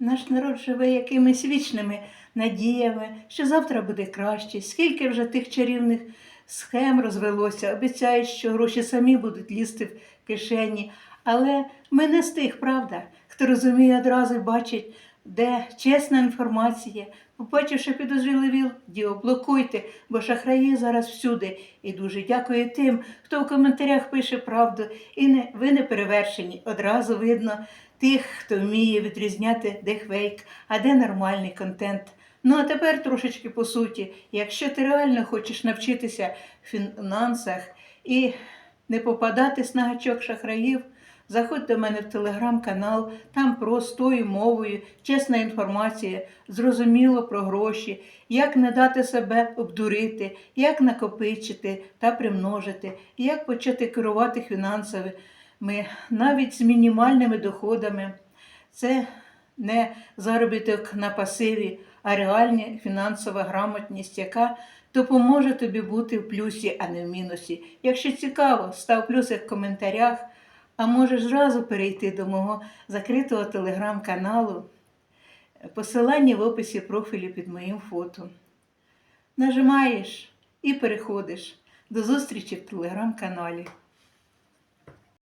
Наш народ живе якимись вічними надіями, що завтра буде краще. Скільки вже тих чарівних схем розвелося, обіцяють, що гроші самі будуть лізти в кишені. Але ми не з тих, правда, хто розуміє одразу бачить, де чесна інформація. Побачивши підозріливі відео, блокуйте, бо шахраї зараз всюди. І дуже дякую тим, хто в коментарях пише правду. І не, ви не перевершені. Одразу видно тих, хто вміє відрізняти, де фейк, а де нормальний контент. Ну а тепер трошечки по суті. Якщо ти реально хочеш навчитися в фінансах і не попадатись на гачок шахраїв, заходь до мене в телеграм-канал, там простою мовою, чесна інформація, зрозуміло про гроші, як не дати себе обдурити, як накопичити та примножити, як почати керувати фінансовими, навіть з мінімальними доходами. Це не заробіток на пасиві, а реальна фінансова грамотність, яка допоможе тобі бути в плюсі, а не в мінусі. Якщо цікаво, став плюсик в коментарях, а можеш зразу перейти до мого закритого телеграм-каналу. Посилання в описі профілю під моїм фото. Нажимаєш і переходиш. До зустрічі в телеграм-каналі.